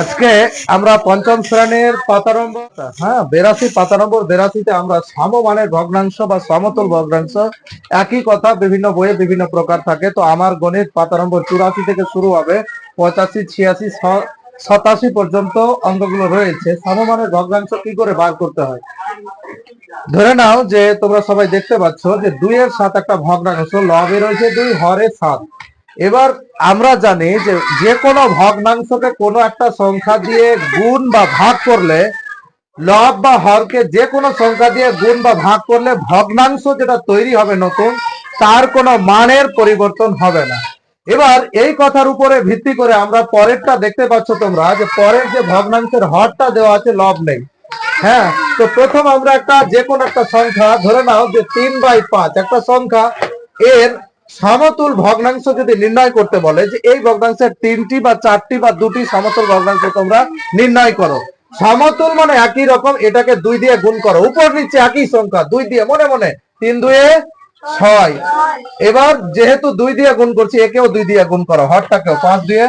আজকে আমরা পঞ্চম শ্রেণির পাতা নম্বর হ্যাঁ বেরাশি, পাতা নম্বর বেরাশিতে আমরা সমমানের ভগ্নাংশ বা সমতল ভগ্নাংশ, একই কথা, বিভিন্ন বইয়ে বিভিন্ন প্রকার থাকে। তো আমার গণিত পাতা নম্বর চুরাশি থেকে শুরু হবে। পঁচাশি, ছিয়াশি সাতাশি পর্যন্ত অঙ্কগুলো রয়েছে। সমমানের ভগ্নাংশ কি করে বার করতে হয়? ধরে নাও যে তোমরা সবাই দেখতে পাচ্ছ যে দুইয়ের সাত একটা ভগ্নাংশ, লবে রয়েছে দুই, হরে সাত। এবার আমরা জানি যে যে কোনো ভগ্নাংশকে কোনো একটা সংখ্যা দিয়ে গুণ বা ভাগ করলে লব বা হরকে যে কোনো সংখ্যা দিয়ে গুণ বা ভাগ করলে ভগ্নাংশ যেটা তৈরি হবে নতুন, তার কোনো মানের পরিবর্তন হবে না। এবার এই কথার উপরে ভিত্তি করে আমরা পরেরটা দেখতে পাচ্ছ তোমরা, যে পরের যে ভগ্নাংশের হরটা দেওয়া আছে লব নেই। হ্যাঁ তো প্রথম আমরা একটা যে কোনো একটা সংখ্যা ধরে নাও যে তিন বাই পাঁচ, একটা সংখ্যা এর সমতুল ভগ্নাংশ যদি নির্ণয় করতে বলে যে এই ভগ্নাংশের তিনটি বা চারটি বা দুটি সমতুল ভগ্নাংশ তোমরা নির্ণয় করো। সমতুল মানে একই রকম, এটাকে দুই দিয়ে গুণ করো। উপর নিচে একই সংখ্যা, দুই দিয়ে, মনে মনে, তিন দুয়ে ছয়। এবার যেহেতু দুই দিয়ে গুণ করছি, একেও দুই দিয়ে গুণ করো, হরটাকেও পাঁচ দিয়ে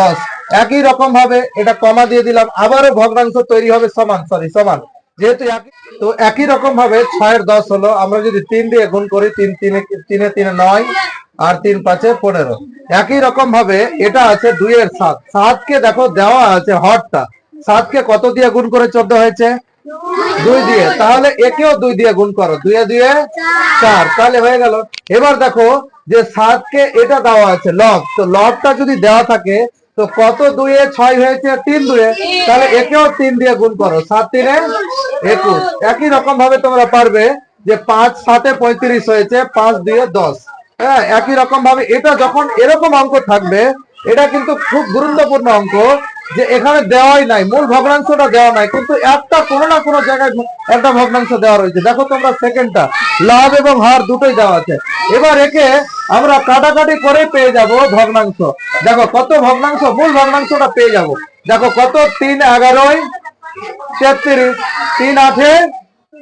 দশ। একই রকম ভাবে এটা কমা দিয়ে দিলাম, আবারও ভগ্নাংশ তৈরি হবে সমান সরি সমান। যেহেতু তো একই রকম ভাবে ছয়ের দশ হলো, আমরা যদি তিন দিয়ে গুণ করি, তিন তিনে তিনে তিনে নয়, আর তিন পাঁচে পনেরো। একই রকম ভাবে এটা আছে দুইয়ের সাত। সাতকে দেখো দেওয়া আছে হরটা। সাতকে কত দিয়ে গুণ করে চোদ্দ হয়েছে? দুই দিয়ে। তাহলে একেও দুই দিয়ে গুণ করো। দুয়ে দুয়ে চার। তাহলে হয়ে গেল। এবার দেখো যে সাতকে এটা দেওয়া আছে লব। তো লবটা যদি দেওয়া থাকে তো কত দুয়ে? ছয় হয়েছে, তিন দুয়ে? তাহলে একেও তিন দিয়ে গুণ করো। সাত তিনে একুশ। একই রকম ভাবে তোমরা পারবে যে পাঁচ, সাতে পঁয়ত্রিশ হয়েছে, পাঁচ দুয়ে দশ। হ্যাঁ একই রকম ভাবে এটা যখন এরকম অঙ্ক থাকবে, এটা কিন্তু খুব গুরুত্বপূর্ণ অঙ্ক। যে এখানে দেওয়াই নাই, মূল ভগ্নাংশটা দেওয়া নাই, কিন্তু একটা কোনো না কোনো জায়গায় একটা ভগ্নাংশ দেওয়া রয়েছে। দেখো তোমরা সেকেন্ডটা লাভ এবং হার দুটোই দেওয়া আছে। এবার একে আমরা কাটাকাটি করে পেয়ে যাব ভগ্নাংশ। দেখো কত ভগ্নাংশ, মূল ভগ্নাংশটা পেয়ে যাব। দেখো কত? তিন এগারোই, তেত্রিশ, তিন আঠে,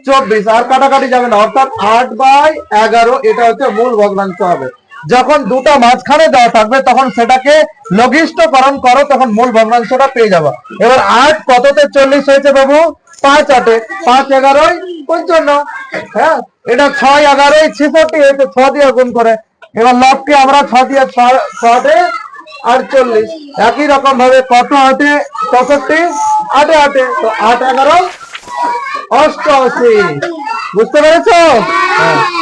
চব্বিশ। আর কাটাকাটি যাবে না, অর্থাৎ আট বাই এগারো, এটা হচ্ছে মূল ভগ্নাংশ হবে। যখন দুটো মাঝখানে দেওয়া থাকবে, তখন সেটাকে লঘিষ্ঠকরণ করো, তখন মূল ভগ্নাংশটা পেয়ে যাবে। এবার আট কততে চল্লিশ হয়েছে বাবু? পাঁচ আটে। পাঁচ এগারোই পঞ্চান্ন। হ্যাঁ? এটা ছয় এগারোই ছেষট্টি হয়েছে, ছ দিয়ে গুণ করে। এবার লবকে আমরা ছ দিয়ে ছটে আটচল্লিশ একই রকম ভাবে কত আটে? পঁয়ষট্টি। আটে আটে। তো আট এগারো অষ্টআশি। বুঝতে পেরেছ? হ্যাঁ।